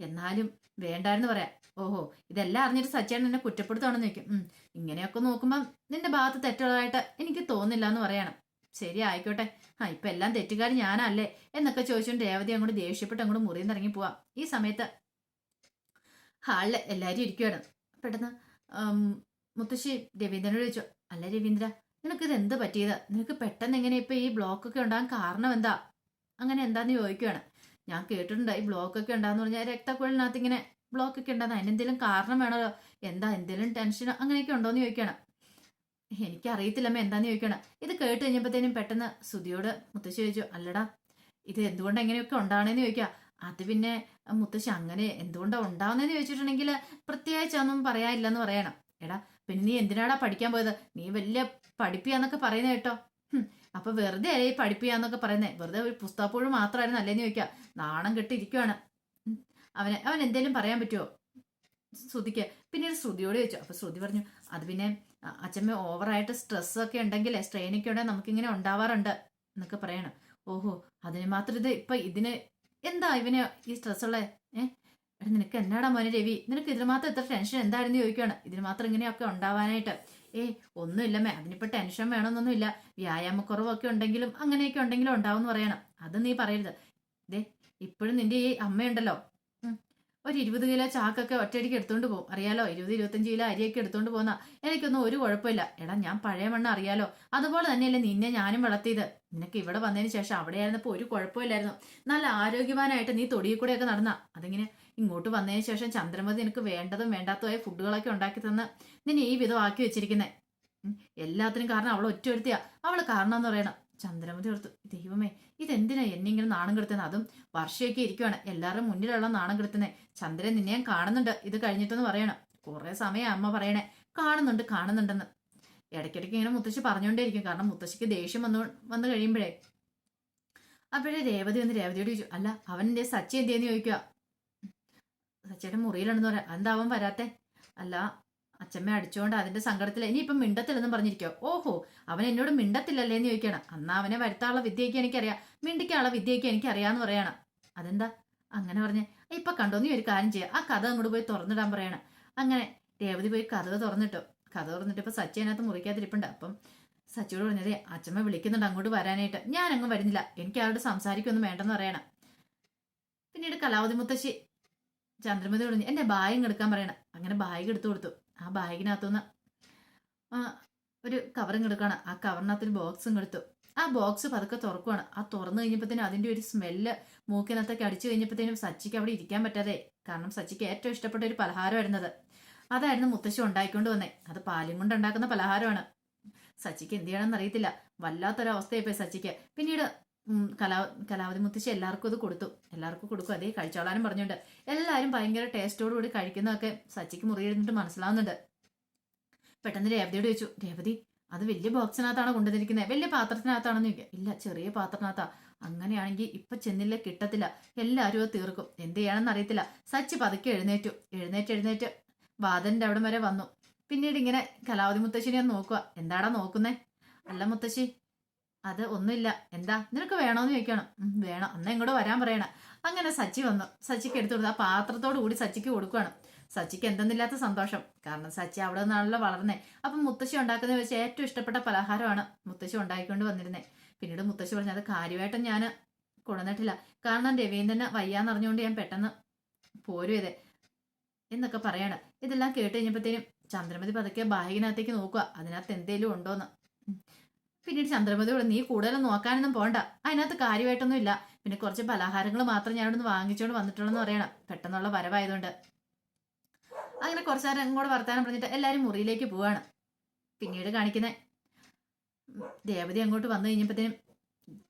എന്നാലും വേണ്ടായിരുന്നു പറയാം ഓഹോ ഇതെല്ലാം അറിഞ്ഞിട്ട് സച്ചേട്ടൻ എന്നെ കുറ്റപ്പെടുത്താണെന്ന് ഉം. ഇങ്ങനെയൊക്കെ നോക്കുമ്പം നിന്റെ ഭാഗത്ത് തെറ്റുള്ളതായിട്ട് എനിക്ക് തോന്നില്ല എന്ന് പറയണം. ശരി ആയിക്കോട്ടെ. ആ ഇപ്പൊ എല്ലാം തെറ്റുകാരി ഞാനല്ലേ? എന്നൊക്കെ ചോദിച്ചുകൊണ്ട് രേവതി അങ്ങോട്ട് ദേഷ്യപ്പെട്ട് അങ്ങോട്ട് മുറിയിൽ നിന്ന് ഇറങ്ങി പോവാം. ഈ സമയത്ത് ഹാളിൽ എല്ലാരും ഇരിക്കുകയാണ് പെട്ടെന്ന് മുത്തശ്ശി രവീന്ദ്രനോട് ചോദിച്ചു അല്ല രവീന്ദ്ര നിനക്ക് ഇത് എന്ത് പറ്റിയത്? നിനക്ക് പെട്ടെന്ന് എങ്ങനെ ഇപ്പൊ ഈ ബ്ലോക്ക് ഒക്കെ ഉണ്ടാകാൻ കാരണം എന്താ? അങ്ങനെ എന്താന്ന് ചോദിക്കുകയാണ് ഞാൻ കേട്ടിട്ടുണ്ട് ഈ ബ്ലോക്ക് ഒക്കെ ഉണ്ടാന്ന് പറഞ്ഞാൽ രക്തക്കുഴലിനകത്ത് ഇങ്ങനെ ബ്ലോക്ക് ഒക്കെ ഉണ്ടാകുന്ന അതിനെന്തെങ്കിലും കാരണം വേണമല്ലോ? എന്താ എന്തെങ്കിലും ടെൻഷനോ അങ്ങനെയൊക്കെ ഉണ്ടോയെന്ന് ചോദിക്കണം എനിക്കറിയത്തില്ലമ്മ എന്താന്ന് ചോദിക്കണം ഇത് കേട്ട് കഴിഞ്ഞപ്പോഴത്തേനും പെട്ടെന്ന് സുധിയോട് മുത്തശ്ശി ചോദിച്ചു അല്ലടാ ഇത് എന്തുകൊണ്ട് എങ്ങനെയൊക്കെ ഉണ്ടാണെന്ന് ചോദിക്കുക അത് പിന്നെ മുത്തശ്ശി അങ്ങനെ എന്തുകൊണ്ടാണ് ഉണ്ടാവുന്നതെന്ന് ചോദിച്ചിട്ടുണ്ടെങ്കിൽ പ്രത്യേകിച്ച് ഒന്നും പറയാനില്ലെന്ന് പറയണം. എടാ പിന്നെ നീ എന്തിനാടാ പഠിക്കാൻ പോയത്? നീ വലിയ പഠിപ്പിയാന്നൊക്കെ പറയുന്നത് കേട്ടോ. അപ്പൊ വെറുതെ അല്ലേ പഠിപ്പിയാന്നൊക്കെ പറയുന്നേ? വെറുതെ ഒരു പുസ്തകപ്പോഴും മാത്രമായിരുന്നു അല്ലേന്ന് ചോദിക്കാം. നാണം കെട്ടിരിക്കുവാണ്. അവന് അവൻ എന്തേലും പറയാൻ പറ്റുമോ ശ്രുതിക്ക് പിന്നീട് ശ്രുതിയോട് ചോദിച്ചു. അപ്പൊ ശ്രുതി പറഞ്ഞു അത് പിന്നെ അച്ഛമ്മ ഓവറായിട്ട് സ്ട്രെസ് ഒക്കെ ഉണ്ടെങ്കിൽ സ്ട്രെയിനൊക്കെ ഉണ്ടെങ്കിൽ നമുക്കിങ്ങനെ ഉണ്ടാവാറുണ്ട് എന്നൊക്കെ പറയണം. ഓഹോ അതിന് മാത്രം ഇത് ഇപ്പൊ ഇതിന് എന്താ ഇവന് ഈ സ്ട്രെസ് ഉള്ളേ? ഏഹ് എടാ നിനക്ക് എന്നാടാ മോനെ രവി? നിനക്ക് ഇതിന് മാത്രം എത്ര ടെൻഷൻ എന്തായിരുന്നു ചോദിക്കുകയാണ് ഇതിന് മാത്രം ഇങ്ങനെയൊക്കെ ഉണ്ടാവാനായിട്ട്. ഏയ് ഒന്നുമില്ലമ്മേ. അതിനിപ്പോ ടെൻഷൻ വേണമെന്നൊന്നും ഇല്ല വ്യായാമക്കുറവൊക്കെ ഉണ്ടെങ്കിലും അങ്ങനെയൊക്കെ ഉണ്ടെങ്കിലും ഉണ്ടാവും എന്ന് പറയണം. അത് നീ പറയരുത്. ദേ ഇപ്പോഴും നിന്റെ ഈ അമ്മയുണ്ടല്ലോ. ഒരു ഇരുപത് കിലോ ചാക്കൊക്കെ ഒറ്റയടിക്ക് എടുത്തോണ്ട് പോകും. അറിയാലോ ഇരുപത് ഇരുപത്തഞ്ച് കിലോ അരിയൊക്കെ എടുത്തോണ്ട് പോകുന്ന എനിക്കൊന്നും ഒരു കുഴപ്പമില്ല. എടാ ഞാൻ പഴയ മണ്ണ് അറിയാലോ. അതുപോലെ തന്നെയല്ലേ നിന്നെ ഞാനും വളർത്തിയത്. നിനക്ക് ഇവിടെ വന്നതിന് ശേഷം അവിടെ ആയിരുന്നപ്പോൾ ഒരു കുഴപ്പമില്ലായിരുന്നു. നല്ല ആരോഗ്യവാനായിട്ട് നീ തൊടിയിൽ കൂടെയൊക്കെ നടന്ന. അതിങ്ങനെ ഇങ്ങോട്ട് വന്നതിന് ശേഷം ചന്ദ്രമതി നിനക്ക് വേണ്ടതും വേണ്ടാത്തതുമായ ഫുഡുകളൊക്കെ ഉണ്ടാക്കി തന്ന് നിന്നെ ഈ വിധം ആക്കി വെച്ചിരിക്കുന്നേ. ഉം, എല്ലാത്തിനും കാരണം അവൾ ഒറ്റ ഒരുത്തിയാ. അവൾ കാരണം എന്ന് പറയണം. ചന്ദ്രമതി ഓർത്തു ദൈവമേ ഇതെന്തിനാ എന്നെ ഇങ്ങനെ നാണം കെടുത്തുന്നത് അതും വർഷയൊക്കെ ഇരിക്കുവാണ്. എല്ലാവരും മുന്നിലുള്ള നാണം കെടുത്തുന്നേ. ചന്ദ്രൻ നിന്നെ ഞാൻ കാണുന്നുണ്ട്. ഇത് കഴിഞ്ഞിട്ടെന്ന് പറയണം. കുറെ സമയം അമ്മ പറയണേ. കാണുന്നുണ്ട് കാണുന്നുണ്ടെന്ന്. ഇടയ്ക്കിടയ്ക്ക് ഇങ്ങനെ മുത്തശ്ശി പറഞ്ഞുകൊണ്ടേയിരിക്കും. കാരണം മുത്തശ്ശിക്ക് ദേഷ്യം വന്നു വന്നു കഴിയുമ്പോഴേ. അപ്പോഴേ രേവതി വന്ന് രേവതിയോട് ചോദിച്ചു അല്ല അവൻ എന്റെ സച്ചി എന്തിയെന്ന് ചോദിക്കുക സച്ചിയുടെ മുറിയിലാണെന്ന് പറയാം. എന്താ അവൻ വരാത്തെ? അല്ല അച്ഛമ്മ അടിച്ചുകൊണ്ട് അതിന്റെ സങ്കടത്തിൽ ഇനിയിപ്പം മിണ്ടത്തില്ലെന്നും പറഞ്ഞിരിക്കോ ഓഹോ അവൻ എന്നോട് മിണ്ടത്തില്ലല്ലേ എന്ന് ചോദിക്കണം. അന്നാ അവനെ വരുത്താനുള്ള വിദ്യയൊക്കെ എനിക്കറിയാം. മിണ്ടിക്കാനുള്ള വിദ്യയൊക്കെ എനിക്കറിയാന്ന് പറയണം. അതെന്താ? അങ്ങനെ പറഞ്ഞ് ഇപ്പൊ കണ്ടോ നീ ഒരു കാര്യം ചെയ്യാം. ആ കഥ അങ്ങോട്ട് പോയി തുറന്നിടാൻ പറയണം. അങ്ങനെ രേവതി പോയി കഥ തുറന്നിട്ടു. കഥ തുറന്നിട്ട് ഇപ്പൊ സച്ചി അതിനകത്ത് മുറിക്കാതിരിപ്പുണ്ട്. അപ്പം സച്ചിയോട് പറഞ്ഞതേ അച്ഛമ്മ വിളിക്കുന്നുണ്ട് അങ്ങോട്ട് വരാനായിട്ട്. ഞാൻ അങ്ങ് വരുന്നില്ല. എനിക്ക് അവരോട് സംസാരിക്കൊന്നും വേണ്ടെന്ന് പറയണം. പിന്നീട് കലാവതി മുത്തശ്ശി ചന്ദ്രമതി പറഞ്ഞു എന്റെ ബാഗ് എടുക്കാൻ പറയണം. അങ്ങനെ ബാഗ് എടുത്തു കൊടുത്തു. ആ ബാഗിനകത്തുനിന്ന് ഒരു കവറും എടുക്കുകയാണ് ആ കവറിനകത്ത് ഒരു ബോക്സും എടുത്തു. ആ ബോക്സ് പതുക്കെ തുറക്കുവാണ്. ആ തുറന്നു കഴിഞ്ഞപ്പോഴത്തേനും അതിന്റെ ഒരു സ്മെല്ല് മൂക്കിനകത്തൊക്കെ അടിച്ചു കഴിഞ്ഞപ്പോഴത്തേനും സച്ചിക്ക് അവിടെ ഇരിക്കാൻ പറ്റാതെ. കാരണം സച്ചിക്ക് ഏറ്റവും ഇഷ്ടപ്പെട്ട ഒരു പലഹാരമായിരുന്നത്. അതായിരുന്നു മുത്തശ്ശി ഉണ്ടാക്കിക്കൊണ്ട് വന്നേ. അത് പാലും കൊണ്ട് ഉണ്ടാക്കുന്ന പലഹാരമാണ്. സച്ചിക്ക് എന്ത് ചെയ്യണമെന്ന് അറിയത്തില്ല. വല്ലാത്തൊരവസ്ഥയായിപ്പോയി സച്ചിക്ക്. പിന്നീട് കലാ കലാവതി മുത്തശ്ശി എല്ലാവർക്കും അത് കൊടുത്തു. എല്ലാവർക്കും കൊടുക്കും. അതേ കഴിച്ചോളാനും പറഞ്ഞുണ്ട്. എല്ലാവരും ഭയങ്കര ടേസ്റ്റോടുകൂടി കഴിക്കുന്നതൊക്കെ സച്ചിക്ക് മുറിയിരുന്നിട്ട് മനസ്സിലാവുന്നുണ്ട്. പെട്ടെന്ന് രേവതിയോട് ചോദിച്ചു രേവതി അത് വലിയ ബോക്സിനകത്താണ് കൊണ്ടുവന്നിരിക്കുന്നത് വലിയ പാത്രത്തിനകത്താണെന്ന് ചോദിക്കുക ഇല്ല ചെറിയ പാത്രത്തിനകത്താ. അങ്ങനെയാണെങ്കിൽ ഇപ്പൊ ചെന്നില്ല കിട്ടത്തില്ല. എല്ലാവരും അത് തീർക്കും. എന്ത് ചെയ്യണമെന്ന് അറിയത്തില്ല. സച്ചി പതുക്കെ എഴുന്നേറ്റു. എഴുന്നേറ്റ് എഴുന്നേറ്റ് വാദന്റെ അവിടം വരെ വന്നു. പിന്നീട് ഇങ്ങനെ കലാവതി മുത്തശ്ശിനെ നോക്കുക എന്താടാ നോക്കുന്നേ? അല്ല മുത്തശ്ശി അത് ഒന്നുമില്ല. എന്താ? നിനക്ക് വേണോന്ന് ചോദിക്കണം. വേണം. അന്ന് ഇങ്ങോട്ട് വരാൻ പറയണം. അങ്ങനെ സച്ചി വന്നു. സച്ചിക്ക് എടുത്തു കൊടുത്തു ആ പാത്രത്തോട് കൂടി സച്ചിക്ക് കൊടുക്കുകയാണ് സച്ചിക്ക് എന്തെന്നില്ലാത്ത സന്തോഷം. കാരണം സച്ചി അവിടെ നിന്നാണല്ലോ വളർന്നേ. അപ്പം മുത്തശ്ശി ഉണ്ടാക്കുന്നത് വെച്ച് ഏറ്റവും ഇഷ്ടപ്പെട്ട പലഹാരമാണ് മുത്തശ്ശി ഉണ്ടാക്കിക്കൊണ്ട് വന്നിരുന്നത് പിന്നീട് മുത്തശ്ശി പറഞ്ഞു അത് കാര്യമായിട്ടും ഞാൻ കൊണ്ടുവന്നിട്ടില്ല. കാരണം രവീന്ദ്രന് വയ്യാന്നറിഞ്ഞുകൊണ്ട് ഞാൻ പെട്ടെന്ന് പോരും എന്നൊക്കെ പറയാണ്. ഇതെല്ലാം കേട്ട് കഴിഞ്ഞപ്പോഴത്തേനും ചന്ദ്രമതി പതുക്കെ ബാഗിനകത്തേക്ക് നോക്കുക അതിനകത്ത് എന്തേലും ഉണ്ടോന്ന്? പിന്നീട് ചന്ദ്രമതിയോട് നീ കൂടുതലും നോക്കാനൊന്നും പോണ്ട. അതിനകത്ത് കാര്യമായിട്ടൊന്നും ഇല്ല. പിന്നെ കുറച്ച് പലഹാരങ്ങൾ മാത്രം ഞാൻ ഇവിടുന്ന് വാങ്ങിച്ചുകൊണ്ട് വന്നിട്ടുള്ളൂ പറയണം. പെട്ടെന്നുള്ള വരവായതുകൊണ്ട്. അങ്ങനെ കുറച്ച് നേരം അങ്ങോട്ട് വർത്താനം പറഞ്ഞിട്ട് എല്ലാവരും മുറിയിലേക്ക് പോവാണ്. പിന്നീട് കാണിക്കുന്നത് ദേവതി അങ്ങോട്ട് വന്നു കഴിഞ്ഞപ്പോഴത്തേനും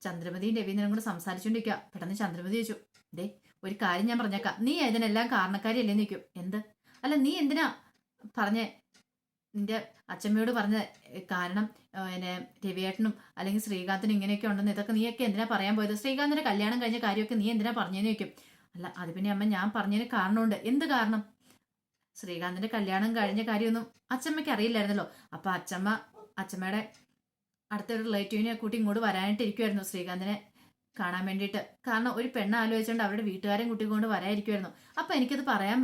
ചന്ദ്രമതിയും രവീന്ദ്രനും കൂടെ സംസാരിച്ചുകൊണ്ടിരിക്കുക പെട്ടെന്ന് ചന്ദ്രമതി ചോദിച്ചു ദേ ഒരു കാര്യം ഞാൻ പറഞ്ഞേക്കാം. നീ ഇതിനെല്ലാം കാരണക്കാരിയല്ലേ നിൽക്കും എന്ത്? അല്ല നീ എന്തിനാ പറഞ്ഞേ? നിന്റെ അച്ഛമ്മയോട് പറഞ്ഞ കാരണം പിന്നെ രവിയേട്ടനും അല്ലെങ്കിൽ ശ്രീകാന്തിനും ഇങ്ങനെയൊക്കെ ഉണ്ടെന്ന് ഇതൊക്കെ നീയൊക്കെ എന്തിനാ പറയാൻ പോയത്? ശ്രീകാന്തിന്റെ കല്യാണം കഴിഞ്ഞ കാര്യമൊക്കെ നീ എന്തിനാ പറഞ്ഞു ചോദിക്കും. അല്ല അത് പിന്നെ അമ്മ ഞാൻ പറഞ്ഞതിന് കാരണമുണ്ട്. എന്ത് കാരണം? ശ്രീകാന്തിന്റെ കല്യാണം കഴിഞ്ഞ കാര്യമൊന്നും അച്ഛമ്മയ്ക്ക് അറിയില്ലായിരുന്നല്ലോ. അപ്പൊ അച്ഛമ്മ അച്ഛമ്മയുടെ അടുത്തൊരു റിലേറ്റീവിനെ കൂട്ടി ഇങ്ങോട്ട് വരാനായിട്ടിരിക്കുമായിരുന്നു ശ്രീകാന്തിനെ കാണാൻ വേണ്ടിയിട്ട്. കാരണം ഒരു പെണ്ണ് ആലോചിച്ചുകൊണ്ട് അവരുടെ വീട്ടുകാരെ കൂട്ടിക്കൊണ്ട് വരാതിരിക്കുമായിരുന്നു അപ്പൊ എനിക്കത് പറയാൻ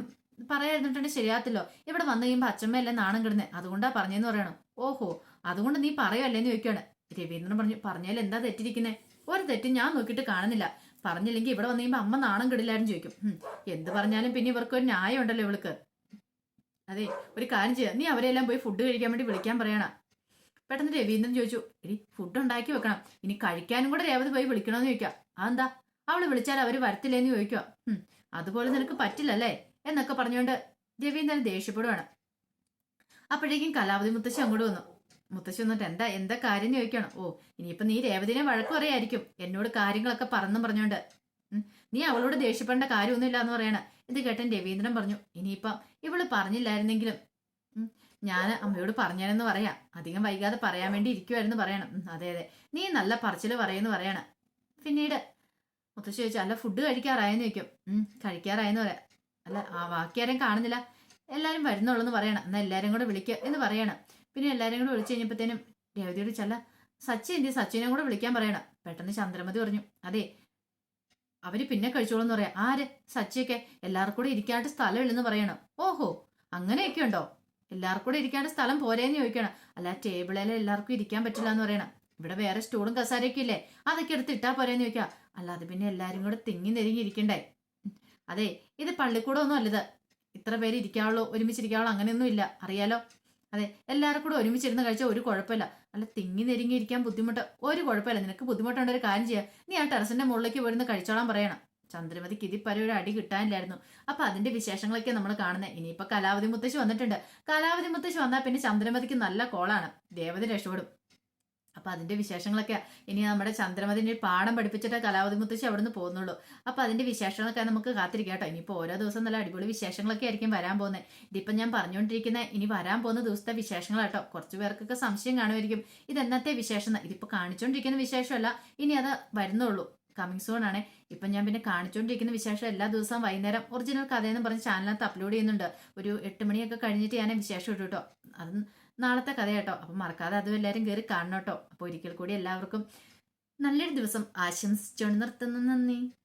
പറയാതിരുന്നിട്ടുണ്ട് ശരിയാത്തില്ലോ ഇവിടെ വന്നു കഴിയുമ്പോൾ അച്ഛമ്മയല്ലേ നാണം കിടന്നേ? അതുകൊണ്ടാ പറഞ്ഞെന്ന് പറയണം. ഓഹോ അതുകൊണ്ട് നീ പറയുമല്ലേന്ന് ചോദിക്കുകയാണ് രവീന്ദ്രൻ പറഞ്ഞു പറഞ്ഞാൽ എന്താ തെറ്റിരിക്കുന്നേ? ഒരു തെറ്റും ഞാൻ നോക്കിയിട്ട് കാണുന്നില്ല. പറഞ്ഞില്ലെങ്കിൽ ഇവിടെ വന്നു കഴിയുമ്പോൾ അമ്മ നാണം കിടില്ലാരും ചോദിക്കും. എന്ത് പറഞ്ഞാലും പിന്നെ ഇവർക്ക് ഒരു ന്യായം ഉണ്ടല്ലോ ഇവൾക്ക്. അതെ ഒരു കാര്യം ചെയ്യാം. നീ അവരെല്ലാം പോയി ഫുഡ് കഴിക്കാൻ വേണ്ടി വിളിക്കാൻ പറയണ. പെട്ടെന്ന് രവീന്ദ്രൻ ചോദിച്ചു എടി ഫുഡ് ഉണ്ടാക്കി വെക്കണം. ഇനി കഴിക്കാനും കൂടെ രേവതി പോയി വിളിക്കണമെന്ന് ചോദിക്കാം. അതെന്താ? അവൾ വിളിച്ചാൽ അവർ വരത്തില്ലേന്ന് ചോദിക്കുക അതുപോലെ നിനക്ക് പറ്റില്ലല്ലേ? എന്നൊക്കെ പറഞ്ഞുകൊണ്ട് രവീന്ദ്രൻ ദേഷ്യപ്പെടുവാണ്. അപ്പോഴേക്കും കലാവതി മുത്തശ്ശി അങ്ങോട്ട് വന്നു. മുത്തശ്ശി വന്നിട്ട് എന്താ എന്താ കാര്യം ചോദിക്കണം ഓ ഇനിയിപ്പൊ നീ രേവതിനെ വഴക്ക് പറയായിരിക്കും. എന്നോട് കാര്യങ്ങളൊക്കെ പറഞ്ഞു പറഞ്ഞുകൊണ്ട്. നീ അവളോട് ദേഷ്യപ്പെടേണ്ട കാര്യമൊന്നുമില്ല എന്ന് പറയണ. ഇത് കേട്ടൻ രവീന്ദ്രൻ പറഞ്ഞു ഇനിയിപ്പം ഇവൾ പറഞ്ഞില്ലായിരുന്നെങ്കിലും ഞാൻ അമ്മയോട് പറഞ്ഞാലെന്ന് പറയാം. അധികം വൈകാതെ പറയാൻ വേണ്ടി ഇരിക്കുമായിരുന്നു പറയണം. അതെ അതെ. നീ നല്ല പറച്ചിൽ പറയുമെന്ന് പറയണം. പിന്നീട് മുത്തശ്ശി ചോദിച്ചു അല്ല ഫുഡ് കഴിക്കാറായെന്ന് ചോദിക്കും. കഴിക്കാറായെന്ന് പറയാം. അല്ല ആ ബാക്കി ആരെയും കാണുന്നില്ല. എല്ലാവരും വരുന്നുള്ളൂ എന്ന് പറയണം. എന്നാൽ എല്ലാവരും കൂടെ വിളിക്കുക എന്ന് പറയണം. പിന്നെ എല്ലാവരും കൂടെ വിളിച്ചു കഴിഞ്ഞപ്പോഴത്തേനും രേവതിയോട് ചല്ല സച്ചി എന്തി സച്ചിനെ കൂടെ വിളിക്കാൻ പറയണം. പെട്ടെന്ന് ചന്ദ്രമതി പറഞ്ഞു അതെ അവർ പിന്നെ കഴിച്ചോളൂ എന്ന് പറയാം. ആര്? സച്ചിയൊക്കെ എല്ലാവർക്കും കൂടെ ഇരിക്കാണ്ട് സ്ഥലമില്ലെന്ന് പറയണം. ഓഹോ അങ്ങനെയൊക്കെ ഉണ്ടോ? എല്ലാവർക്കും കൂടെ ഇരിക്കാണ്ട് സ്ഥലം പോരേന്ന് ചോദിക്കണം. അല്ല ടേബിളിൽ എല്ലാവർക്കും ഇരിക്കാൻ പറ്റില്ല എന്ന് പറയണം. ഇവിടെ വേറെ സ്റ്റൂളും കസാരയൊക്കെ ഇല്ലേ? അതൊക്കെ എടുത്ത് ഇട്ടാ പോരേന്ന് ചോദിക്കാം അല്ലാതെ പിന്നെ എല്ലാരും കൂടെ തിങ്ങി നെരുങ്ങി ഇരിക്കണ്ടേ. അതെ ഇത് പള്ളിക്കൂടം ഒന്നും അല്ലത്. ഇത്ര പേര് ഇരിക്കാവുള്ളൂ ഒരുമിച്ചിരിക്കാവുള്ളൂ അങ്ങനെയൊന്നും ഇല്ല. അറിയാലോ? അതെ എല്ലാവരും കൂടെ ഒരുമിച്ചിരുന്ന് കഴിച്ചാൽ ഒരു കുഴപ്പമില്ല. അല്ല തിങ്ങി നെരുങ്ങി ഇരിക്കാൻ ബുദ്ധിമുട്ട്. ഒരു കുഴപ്പമില്ല. നിനക്ക് ബുദ്ധിമുട്ടുണ്ട് ഒരു കാര്യം ചെയ്യാം. നീ ആ ടെറസിന്റെ മുകളിലേക്ക് പോയിരുന്ന് കഴിച്ചോളാൻ പറയണം. ചന്ദ്രമതിക്ക് ഇതിപ്പര ഒരു അടി കിട്ടാനില്ലായിരുന്നു. അപ്പൊ അതിന്റെ വിശേഷങ്ങളൊക്കെ നമ്മൾ കാണുന്നത് ഇനിയിപ്പോ കലാവതി മുത്തശ്ശി വന്നിട്ടുണ്ട്. കലാവതി മുത്തശ്ശി വന്നാൽ പിന്നെ ചന്ദ്രമതിക്ക് നല്ല കോളാണ്. ദേവത രക്ഷപ്പെടും. അപ്പൊ അതിന്റെ വിശേഷങ്ങളൊക്കെ ഇനി നമ്മുടെ ചന്ദ്രമതിന് പാഠം പഠിപ്പിച്ചിട്ട് കലാവതി മുത്തശ്ശി അവിടുന്ന് പോകുന്നുള്ളൂ. അപ്പൊ അതിന്റെ വിശേഷങ്ങളൊക്കെ നമുക്ക് കാത്തിരിക്കാം കേട്ടോ. ഇനിയിപ്പോ ഓരോ ദിവസം നല്ല അടിപൊളി വിശേഷങ്ങളൊക്കെ ആയിരിക്കും വരാൻ പോകുന്നത്. ഇതിപ്പോ ഞാൻ പറഞ്ഞുകൊണ്ടിരിക്കുന്ന ഇനി വരാൻ പോകുന്ന ദിവസത്തെ വിശേഷങ്ങൾ കേട്ടോ. കുറച്ച് പേർക്കൊക്കെ സംശയം കാണുമായിരിക്കും. ഇത് എന്നത്തെ വിശേഷം. ഇതിപ്പോ കാണിച്ചുകൊണ്ടിരിക്കുന്ന വിശേഷമല്ല. ഇനി അത് വരുന്നുള്ളൂ. കമ്മിങ് സോൺ ആണ്. ഇപ്പൊ ഞാൻ പിന്നെ കാണിച്ചുകൊണ്ടിരിക്കുന്ന വിശേഷം എല്ലാ ദിവസവും വൈകുന്നേരം ഒറിജിനൽ കഥയെന്ന് പറഞ്ഞ് ചാനലിനകത്ത് അപ്ലോഡ് ചെയ്യുന്നുണ്ട്. ഒരു എട്ട് മണിയൊക്കെ കഴിഞ്ഞിട്ട് ഞാൻ വിശേഷം ഇട്ടു കേട്ടോ. അത് നാളത്തെ കഥ കേട്ടോ അപ്പം മറക്കാതെ അതും എല്ലാവരും കയറി കാണണം കേട്ടോ അപ്പോൾ ഒരിക്കൽ കൂടി എല്ലാവർക്കും നല്ലൊരു ദിവസം ആശംസിച്ചുകൊണ്ട് നിർത്തുന്നു. നന്ദി.